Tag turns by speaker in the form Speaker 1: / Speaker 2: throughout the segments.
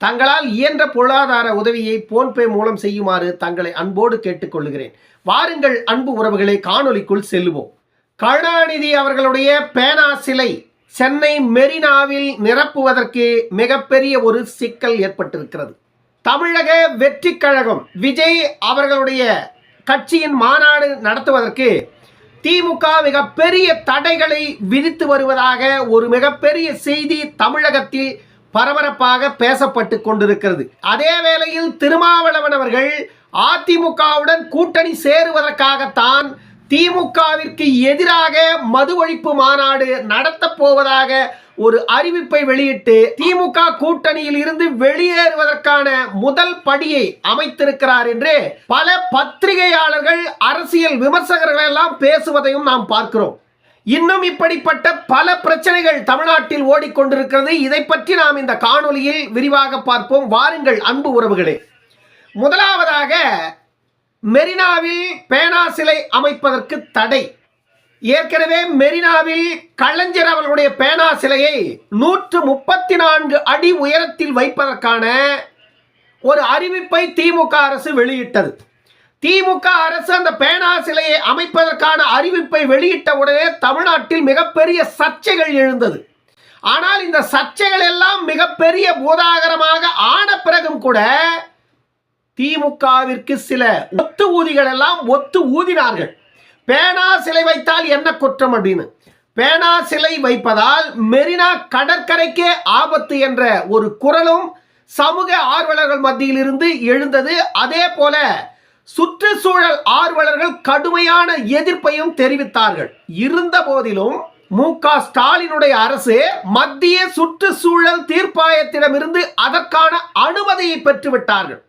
Speaker 1: தங்களால் இயன்ற பொருளாதார உதவியை போன்பே மூலம் செய்யுமாறு தங்களை அன்போடு கேட்டுக்கொள்கிறேன். வாருங்கள் அன்பு உறவுகளை காணொளிக்குள் செல்லுவோம் கருணாநிதி அவர்களுடைய பேனா சிலை சென்னை மெரினாவில் நிரப்புவதற்கு மிகப்பெரிய ஒரு சிக்கல் ஏற்பட்டிருக்கிறது. தமிழக வெற்றி கழகம் விஜய் அவர்களுடைய கட்சியின் மாநாடு நடத்துவதற்கு திமுக மிகப்பெரிய தடைகளை விதித்து வருவதாக ஒரு மிகப்பெரிய செய்தி தமிழகத்தில் பரபரப்பாக பேசப்பட்டு கொண்டிருக்கிறது. அதே வேளையில் திருமாவளவன் அவர்கள் அதிமுகவுடன் கூட்டணி சேருவதற்காகத்தான் திமுகவிற்கு எதிராக மது ஒழிப்பு மாநாடு நடத்தப் போவதாக ஒரு அறிவிப்பை வெளியிட்டு திமுக கூட்டணியில் இருந்து வெளியேறுவதற்கான முதல் படியை அமைத்திருக்கிறார் என்று பல பத்திரிகையாளர்கள் அரசியல் விமர்சகர்கள் எல்லாம் பேசுவதையும் நாம் பார்க்கிறோம். இன்னும் இப்படிப்பட்ட பல பிரச்சனைகள் தமிழ்நாட்டில் ஓடிக்கொண்டிருக்கிறது. இதை பற்றி நாம் இந்த காணொலியில் விரிவாக பார்ப்போம். வாருங்கள் அன்பு உறவுகளே. முதலாவதாக மெரினாவில் பேனா சிலை அமைப்பதற்கு தடை. ஏற்கனவே மெரினாவில் கலைஞர் அவர்களுடைய பேனா சிலையை நூற்று முப்பத்தி நான்கு அடி உயரத்தில் வைப்பதற்கான ஒரு அறிவிப்பை திமுக அரசு வெளியிட்டது. திமுக அரசு அந்த பேனா சிலையை அமைப்பதற்கான அறிவிப்பை வெளியிட்ட உடனே தமிழ்நாட்டில் மிகப்பெரிய சர்ச்சைகள் எழுந்தது. ஆனால் இந்த சர்ச்சைகள் எல்லாம் மிகப்பெரிய பூதாகரமாக ஆன பிறகும் கூட திமுகவிற்கு சில ஒத்து ஊதிகள் எல்லாம் ஒத்து ஊதினார்கள். பேனா சிலை வைத்தால் என்ன குற்றம் அப்படின்னு? பேனா சிலை வைப்பதால் மெரினா கடற்கரைக்கே ஆபத்து என்ற ஒரு குரலும் சமூக ஆர்வலர்கள் மத்தியில் இருந்து எழுந்தது. அதே போல சுற்றுச்சூழல் ஆர்வலர்கள் கடுமையான எதிர்ப்பையும் தெரிவித்தார்கள். இருந்த போதிலும் மு க ஸ்டாலினுடைய அரசு மத்திய சுற்றுச்சூழல் தீர்ப்பாயத்திடமிருந்து அதற்கான அனுமதியை பெற்றுவிட்டார்கள்.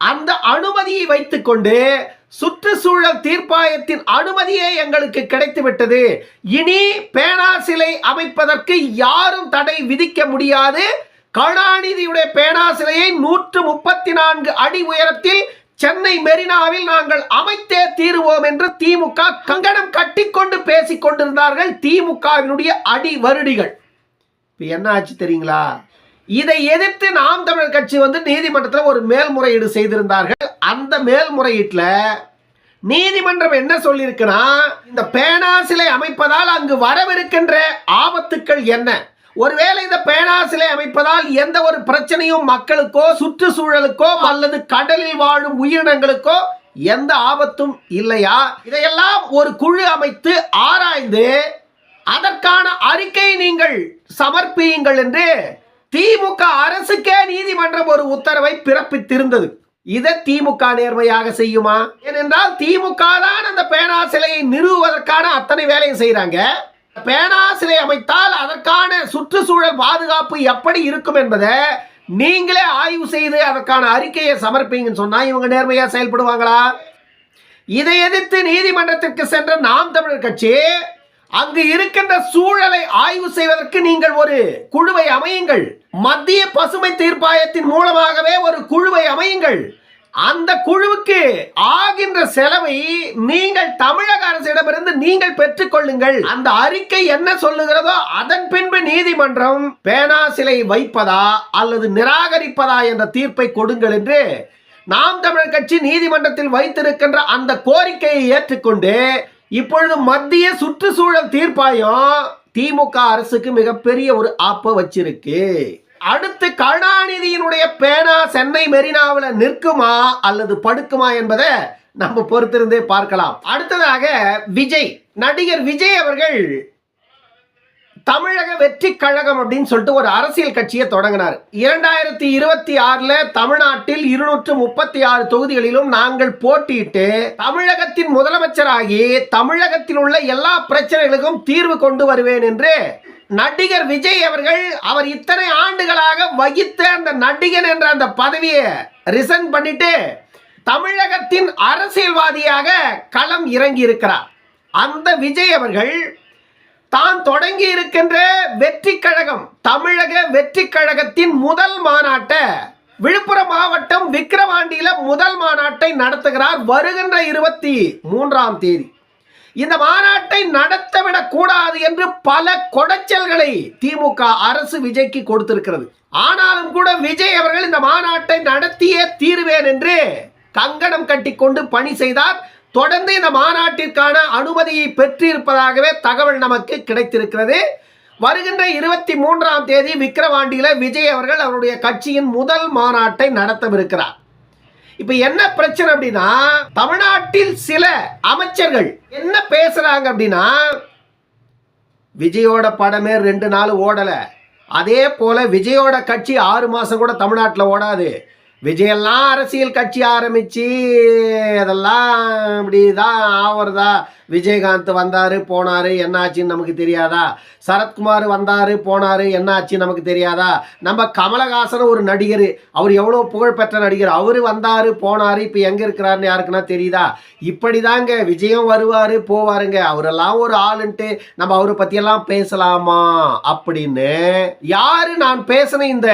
Speaker 1: அந்த அனுமதியை வைத்துக்கொண்டு சுற்றுச்சூழல் தீர்ப்பாயத்தின் அனுமதியே எங்களுக்கு கிடைத்துவிட்டது. இனி பேனா சிலை அமைப்பதற்கு யாரும் தடை விதிக்க முடியாது. கருணாநிதியுடைய பேனா சிலையை நூற்று முப்பத்தி நான்கு அடி உயரத்தில் சென்னை மெரினாவில் நாங்கள் அமைத்தே தீருவோம் என்று திமுக கங்கணம் கட்டிக்கொண்டு பேசிக் கொண்டிருந்தார்கள் திமுகவினுடைய அடி வருடிகள். இப்போ என்ன ஆச்சு தெரியுங்களா? இதை எதிர்த்து நாம் தமிழர் கட்சி வந்து நீதிமன்றத்தில் ஒரு மேல்முறையீடு செய்திருந்தார்கள். அந்த மேல்முறையீட்டில் நீதிமன்றம் என்ன சொல்லியிருக்குன்னா இந்த பேனா சிலை அமைப்பதால் அங்கு வரவிருக்கின்ற ஆபத்துக்கள் என்ன? ஒருவேளை இந்த பேனா சிலை அமைப்பதால் எந்த ஒரு பிரச்சனையும் மக்களுக்கோ சுற்றுச்சூழலுக்கோ அல்லது கடலில் வாழும் உயிரினங்களுக்கோ எந்த ஆபத்தும் இல்லையா? இதையெல்லாம் ஒரு குழு அமைத்து ஆராய்ந்து அதற்கான அறிக்கை நீங்கள் சமர்ப்பியுங்கள் என்று திமுக அரசுக்கே நீதிமன்றம் ஒரு உத்தரவை பிறப்பித்திருந்தது. இதை திமுக நேர்மையாக செய்யுமா? ஏனென்றால் திமுக தான் அந்த பேனா சிலையை நிறுவுவதற்கான அத்தனை வேலையும் செய்கிறாங்க பேனா சிலை அமைத்தால் அதற்கான சுற்றுச்சூழல் பாதுகாப்பு எப்படி இருக்கும் என்பதை நீங்களே ஆய்வு செய்து அதற்கான அறிக்கையை சமர்ப்பீங்கன்னு சொன்னால் இவங்க நேர்மையாக செயல்படுவாங்களா? இதை எதிர்த்து நீதிமன்றத்திற்கு சென்ற நாம் தமிழர் கட்சி அங்கு இருக்கின்ற சூழலை ஆய்வு செய்வதற்கு நீங்கள் ஒரு குழுவை அமையுங்கள். மத்திய பசுமை தீர்ப்பாயத்தின் மூலமாகவே ஒரு குழுவை அமையுங்கள். அந்த குழுவுக்கு ஆகின்ற செலவை நீங்கள் தமிழக அரசிடமிருந்து நீங்கள் பெற்றுக்கொள்ளுங்கள். அந்த அறிக்கை என்ன சொல்லுகிறதோ அதன் பின்பு நீதிமன்றம் பேனா சிலை வைப்பதா அல்லது நிராகரிப்பதா என்ற தீர்ப்பை கொடுங்கள் என்று நாம் தமிழர் கட்சி நீதிமன்றத்தில் வைத்திருக்கின்ற அந்த கோரிக்கையை ஏற்றுக்கொண்டு இப்பொழுது மத்திய சுற்றுச்சூழல் தீர்ப்பாயம் திமுக அரசுக்கு மிகப்பெரிய ஒரு ஆப்ப வச்சிருக்கு. அடுத்து கருணாநிதியினுடைய பேனா சென்னை மெரினாவில் நிற்குமா அல்லது படுக்குமா என்பதை நம்ம பொறுத்திருந்தே பார்க்கலாம். அடுத்ததாக விஜய் நடிகர் விஜய் அவர்கள் தமிழக வெற்றி கழகம் அப்படின்னு சொல்லிட்டு ஒரு அரசியல் கட்சியை தொடங்கினார். இரண்டாயிரத்தி இருபத்தி ஆறுல தமிழ்நாட்டில் இருநூற்று முப்பத்தி ஆறு தொகுதிகளிலும் நாங்கள் போட்டியிட்டு தமிழகத்தின் முதலமைச்சராகி தமிழகத்தில் உள்ள எல்லா பிரச்சனைகளுக்கும் தீர்வு கொண்டு வருவேன் என்று நடிகர் விஜய் அவர்கள் அவர் இத்தனை ஆண்டுகளாக வகித்த அந்த நடிகன் என்ற அந்த பதவியை ரிசன் பண்ணிட்டு தமிழகத்தின் அரசியல்வாதியாக களம் இறங்கி இருக்கிறார். அந்த விஜய் அவர்கள் தான் தொடங்கி இருக்கின்ற வெற்றி கழகம் தமிழக வெற்றி கழகத்தின் முதல் மாநாட்டை விழுப்புரம் மாவட்டம் விக்கிரவாண்டியில முதல் மாநாட்டை நடத்துகிறார் வருகின்ற இருபத்தி மூன்றாம் தேதி. இந்த மாநாட்டை நடத்தவிடக் கூடாது என்று பல கொடைச்சல்களை திமுக அரசு விஜய்க்கு கொடுத்திருக்கிறது. ஆனாலும் கூட விஜய் அவர்கள் இந்த மாநாட்டை நடத்தியே தீருவேன் என்று கங்கணம் கட்டிக்கொண்டு பணி செய்தார். தொடர்ந்து இந்த மாநாட்டிற்கான அனுமதியை பெற்றிருப்பதாகவே தகவல் நமக்கு கிடைத்திருக்கிறது. வருகின்ற இருபத்தி மூன்றாம் தேதி விக்கிரவாண்டியில் விஜய் அவர்கள் அவருடைய கட்சியின் முதல் மாநாட்டை நடத்தவிருக்கிறார். இப்ப என்ன பிரச்சனை அப்படின்னா தமிழ்நாட்டில் சில அமைச்சர்கள் என்ன பேசுறாங்க அப்படின்னா விஜயோட படமே ரெண்டு நாள் ஓடல. அதே போல விஜயோட கட்சி ஆறு மாசம் கூட தமிழ்நாட்டில் ஓடாது. விஜயெல்லாம் அரசியல் கட்சி ஆரம்பிச்சு அதெல்லாம் இப்படி தான் ஆவறதா? விஜயகாந்த் வந்தார் போனார் என்னாச்சுன்னு நமக்கு தெரியாதா? சரத்குமார் வந்தார் போனார் என்னாச்சு நமக்கு தெரியாதா? நம்ம கமலஹாசன் ஒரு நடிகர். அவர் எவ்வளோ புகழ்பெற்ற நடிகர். அவர் வந்தார் போனார் இப்போ எங்கே இருக்கிறாருன்னு யாருக்குன்னா தெரியுதா? இப்படி தாங்க விஜயம் வருவார் போவாருங்க. அவரெல்லாம் ஒரு ஆளுன்ட்டு நம்ம அவரை பற்றியெல்லாம் பேசலாமா? அப்படின்னு யாரு நான் பேசின இந்த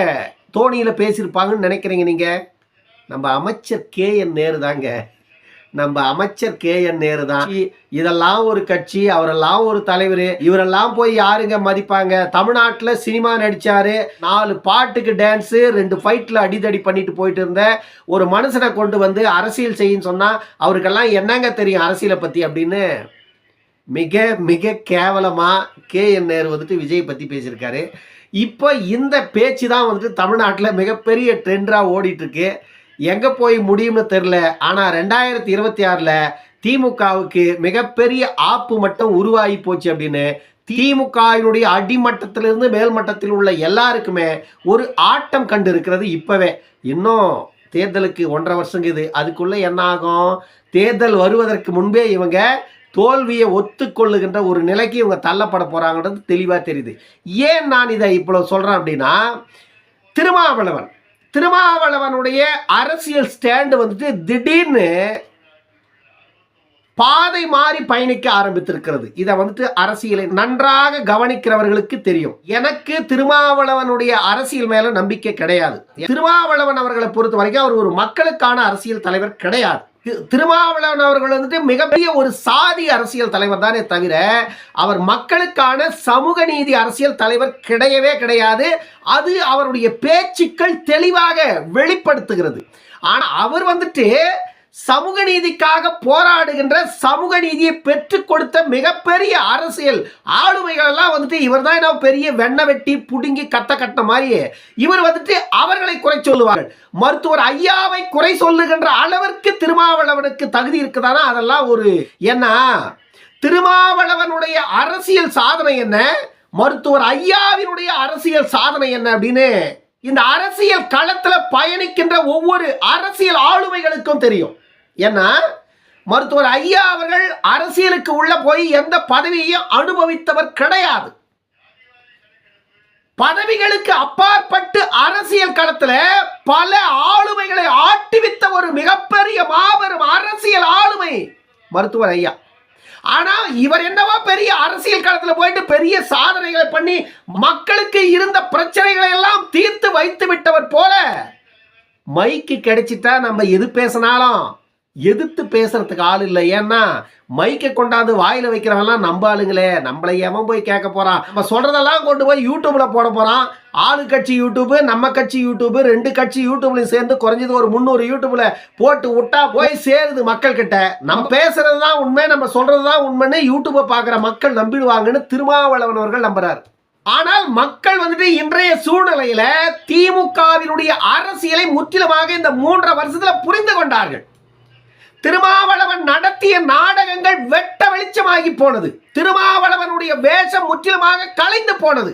Speaker 1: தோணியில் பேசியிருப்பாங்கன்னு நினைக்கிறீங்க நீங்கள் நம்ம அமைச்சர் கே என் நேரு தாங்க. நம்ம அமைச்சர் கே என் நேரு தான். இதெல்லாம் ஒரு கட்சி அவரெல்லாம் ஒரு தலைவர். இவரெல்லாம் போய் யாருங்க மதிப்பாங்க? தமிழ்நாட்டில் சினிமா நடிச்சாரு. நாலு பாட்டுக்கு டான்ஸு ரெண்டு ஃபைட்டில் அடிதடி பண்ணிட்டு போயிட்டு இருந்த ஒரு மனுஷனை கொண்டு வந்து அரசியல் செய்யுன்னு சொன்னால் அவருக்கெல்லாம் என்னங்க தெரியும் அரசியலை பற்றி அப்படின்னு? மிக மிக கேவலமாக கே என் நேரு வந்துட்டு விஜய் பற்றி பேசியிருக்காரு. இப்போ இந்த பேச்சு தான் வந்துட்டு தமிழ்நாட்டில் மிகப்பெரிய ட்ரெண்டாக ஓடிட்டுருக்கு. எங்கே போய் முடியும்னு தெரில ஆனால் ரெண்டாயிரத்தி இருபத்தி ஆறில் திமுகவுக்கு மிகப்பெரிய ஆப்பு மட்டும் உருவாகி போச்சு அப்படின்னு திமுகவினுடைய அடிமட்டத்திலிருந்து மேல்மட்டத்தில் உள்ள எல்லாருக்குமே ஒரு ஆட்டம் கண்டு இருக்கிறது இப்போவே. இன்னும் தேர்தலுக்கு ஒன்றரை வருஷங்குது அதுக்குள்ளே என்ன ஆகும்? தேர்தல் வருவதற்கு முன்பே இவங்க தோல்வியை ஒத்துக்கொள்ளுகின்ற ஒரு நிலைக்கு இவங்க தள்ளப்பட போகிறாங்கன்றது தெளிவாக தெரியுது. ஏன் நான் இதை இப்போ சொல்கிறேன் அப்படின்னா திருமாவளவன் திருமாவளவனுடைய அரசியல் ஸ்டாண்டு வந்துட்டு திடீர்னு பாதை மாறி பயணிக்க ஆரம்பித்திருக்கிறது. இதை வந்துட்டு அரசியலை நன்றாக கவனிக்கிறவர்களுக்கு தெரியும். எனக்கு திருமாவளவனுடைய அரசியல் மேல நம்பிக்கை கிடையாது. திருமாவளவன் அவர்களை பொறுத்த வரைக்கும் அவர் ஒரு மக்களுக்கான அரசியல் தலைவர் கிடையாது. திருமாவளவன் அவர்கள் வந்துட்டு மிகப்பெரிய ஒரு சாதி அரசியல் தலைவர் தானே தவிர அவர் மக்களுக்கான சமூக நீதி அரசியல் தலைவர் கிடையவே கிடையாது. அது அவருடைய பேச்சுக்கள் தெளிவாக வெளிப்படுத்துகிறது. ஆனால் அவர் வந்துட்டு சமூக நீதிக்காக போராடுகின்ற சமூக நீதியை பெற்றுக் கொடுத்த மிகப்பெரிய அரசியல் ஆளுமைகள் எல்லாம் வந்துட்டு இவர் தான் என்ன பெரிய வெண்ண வெட்டி புடுங்கி கத்த கட்டின மாதிரி இவர் வந்துட்டு அவர்களை குறை சொல்லுவார்கள். மருத்துவர் ஐயாவை குறை சொல்லுகின்ற அளவிற்கு திருமாவளவனுக்கு தகுதி இருக்குதானா? அதெல்லாம் ஒரு ஏன்னா திருமாவளவனுடைய அரசியல் சாதனை என்ன? மருத்துவர் ஐயாவினுடைய அரசியல் சாதனை என்ன அப்படின்னு? இந்த அரசியல் களத்தில் பயணிக்கின்ற ஒவ்வொரு அரசியல் ஆளுமைகளுக்கும் தெரியும். ஏன்னா மருத்துவர் ஐயா அவர்கள் அரசியலுக்கு உள்ள போய் எந்த பதவியையும் அனுபவித்தவர் கிடையாது. பதவிகளுக்கு அப்பாற்பட்டு அரசியல் களத்துல பல ஆளுமைகளை ஆட்டிவித்த ஒரு மிகப்பெரிய மாபெரும் அரசியல் ஆளுமை மருத்துவர் ஐயா. ஆனா இவர் என்னவோ பெரிய அரசியல் களத்துல போயிட்டு பெரிய சாதனைகளை பண்ணி மக்களுக்கு இருந்த பிரச்சனைகளை எல்லாம் தீர்த்து வைத்து விட்டவர் போல. மைக்கு கிடைச்சிட்டா நம்ம எது பேசினாலும் எதிர்த்து பேசுறதுக்கு ஆள் இல்லை. ஏன்னா மைக்கை கொண்டாந்து வாயில வைக்கிறவன்லாம் நம்ம ஆளுங்களே. நம்மளை எவன் போய் கேட்க போறான்? நம்ம சொல்றதெல்லாம் கொண்டு போய் யூடியூப்ல போட போறான். ஆளு கட்சி யூடியூப் நம்ம கட்சி யூடியூப் ரெண்டு கட்சி யூடியூப்லையும் சேர்ந்து குறைஞ்சது ஒரு முந்நூறு யூடியூப்ல போட்டு விட்டா போய் சேருது மக்கள் கிட்ட நம்ம பேசுறது தான் உண்மை நம்ம சொல்றது தான் உண்மைன்னு யூடியூப்பை பார்க்குற மக்கள் நம்பிடுவாங்கன்னு திருமாவளவன் அவர்கள் நம்புறாரு. ஆனால் மக்கள் வந்துட்டு இன்றைய சூழ்நிலையில திமுகவினுடைய அரசியலை முற்றிலுமாக இந்த மூன்றரை வருஷத்துல புரிந்து கொண்டார்கள். திருமாவளவன் நடத்திய நாடகங்கள் வெட்ட வெளிச்சமாகி போனது. திருமாவளவனுடைய வேஷம் முற்றிலுமாக கலைந்து போனது.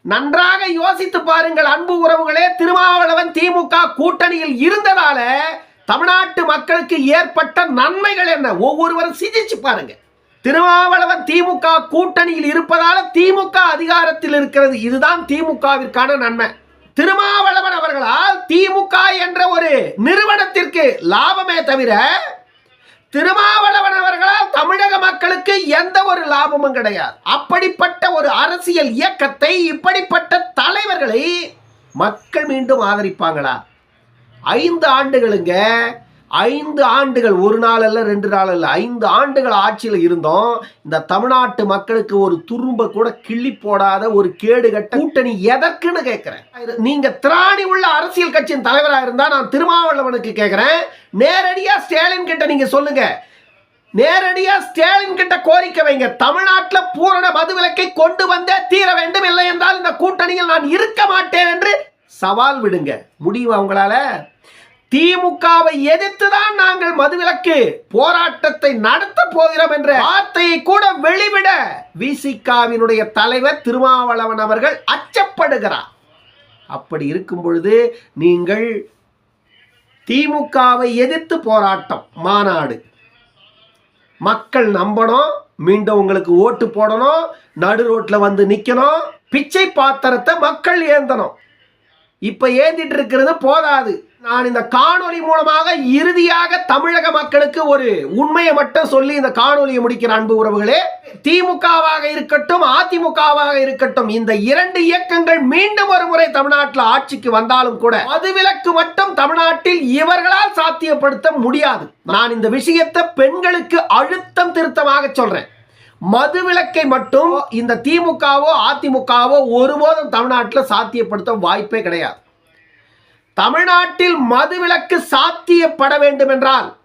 Speaker 1: நன்றாக யோசித்து பாருங்கள் அன்பு உறவுகளே திருமாவளவன் திமுக கூட்டணியில் இருந்ததால தமிழ்நாட்டு மக்களுக்கு ஏற்பட்ட நன்மைகள் என்ன? ஒவ்வொருவரும் சிந்திச்சு பாருங்க. திருமாவளவன் திமுக கூட்டணியில் இருப்பதால திமுக அதிகாரத்தில் இருக்கிறது. இதுதான் திமுகவிற்கான நன்மை. திருமாவளவன் அவர்களால் திமுக என்ற ஒரு நிறுவனத்திற்கு லாபமே தவிர திருமாவளவன் அவர்களால் தமிழக மக்களுக்கு எந்த ஒரு லாபமும் கிடையாது. அப்படிப்பட்ட ஒரு அரசியல் இயக்கத்தை இப்படிப்பட்ட தலைவர்களை மக்கள் மீண்டும் ஆதரிப்பாங்களா? ஐந்து ஆண்டுகளுங்க ஐந்து ஆண்டுகள் ஒரு நாள் அல்ல ரெண்டு நாள் அல்ல ஐந்து ஆண்டுகள் ஆட்சியில் இருந்தோம். இந்த தமிழ்நாட்டு மக்களுக்கு ஒரு துரும்ப கூட கிள்ளி போடாத ஒரு கேடுகட்ட கூட்டணி எதற்குன்னு கேட்கிறேன். நீங்க திராணி உள்ள அரசியல் கட்சியின் தலைவராக இருந்தா நான் திருமாவளவனுக்கு கேட்கிறேன். நேரடியா ஸ்டாலின் கிட்ட நீங்க சொல்லுங்க. நேரடியா ஸ்டாலின் கிட்ட கோரிக்கை வைங்க. தமிழ்நாட்டில் பூரண மதுவிலக்கை கொண்டு வந்தே தீர வேண்டும் இல்லை என்றால் இந்த கூட்டணியில் நான் இருக்க மாட்டேன் என்று சவால் விடுங்க. முடியும் அவங்களால திமுகவை எதிர்த்துதான் நாங்கள் மதுவிலக்கு போராட்டத்தை நடத்த போகிறோம் என்ற வார்த்தையை கூட வெளிவிட விசிகாவினுடைய தலைவர் திருமாவளவன் அவர்கள் அச்சப்படுகிறார். அப்படி இருக்கும் பொழுது நீங்கள் திமுகவை எதிர்த்து போராட்டம் மாநாடு. மக்கள் நம்பணும் மீண்டும் உங்களுக்கு ஓட்டு போடணும் நடு ரோட்டில் வந்து நிற்கணும் பிச்சை பாத்திரத்தை மக்கள் ஏந்தணும். இப்போ ஏந்திட்டு இருக்கிறது போதாது. நான் இந்த காணொலி மூலமாக இறுதியாக தமிழக மக்களுக்கு ஒரு உண்மையை மட்டும் சொல்லி இந்த காணொலியை முடிக்கிற அன்பு உறவுகளே திமுகவாக இருக்கட்டும் அதிமுகவாக இருக்கட்டும் இந்த இரண்டு இயக்கங்கள் மீண்டும் ஒரு முறை தமிழ்நாட்டில் ஆட்சிக்கு வந்தாலும் கூட மதுவிலக்கு மட்டும் தமிழ்நாட்டில் இவர்களால் சாத்தியப்படுத்த முடியாது. நான் இந்த விஷயத்தை பெண்களுக்கு அழுத்தம் திருத்தமாக சொல்றேன். மதுவிலக்கை மட்டும் இந்த திமுகவோ அதிமுகவோ ஒருபோதும் தமிழ்நாட்டில் சாத்தியப்படுத்த வாய்ப்பே கிடையாது. தமிழ்நாட்டில் மதுவிலக்கு சாத்தியப்பட வேண்டும் என்றால்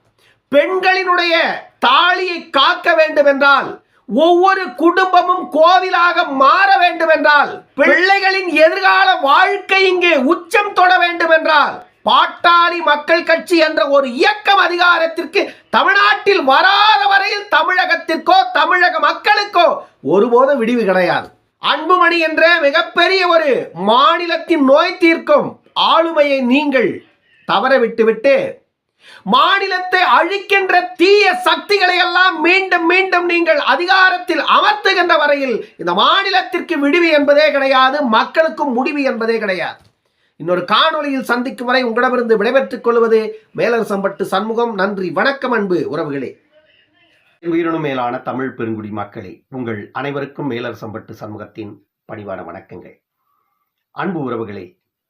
Speaker 1: பெண்களினுடைய தாலியை காக்க வேண்டும் என்றால் ஒவ்வொரு குடும்பமும் கோவிலாக மாற வேண்டும் என்றால் பிள்ளைகளின் எதிர்கால வாழ்க்கை இங்கே உச்சம் தொட வேண்டும் என்றால் பாட்டாளி மக்கள் கட்சி என்ற ஒரு இயக்கம் அதிகாரத்திற்கு தமிழ்நாட்டில் வராத வரையில் தமிழகத்திற்கோ தமிழக மக்களுக்கோ ஒருபோதும் விடிவு கிடையாது. அன்புமணி என்ற மிகப்பெரிய ஒரு மாநிலத்தின் நோய் தீர்க்கும் ஆளுமையை நீங்கள் தவற விட்டுவிட்டு மாநிலத்தை அழிக்கின்ற தீய சக்திகளை எல்லாம் மீண்டும் மீண்டும் நீங்கள் அதிகாரத்தில் அமர்த்துகின்ற வரையில் இந்த மாநிலத்திற்கு விடுவி என்பதே கிடையாது மக்களுக்கும் முடிவு என்பதே கிடையாது. இன்னொரு காணொளியில் சந்திக்கும் வரை உங்களிடமிருந்து விடைபெற்றுக் கொள்வது மேலரசம்பட்டு சண்முகம். நன்றி வணக்கம் அன்பு உறவுகளே. உயிரினும் மேலான தமிழ் பெருங்குடி மக்களே உங்கள் அனைவருக்கும் மேலரசம்பட்டு சண்முகத்தின் பணிவான வணக்கங்கள். அன்பு உறவுகளே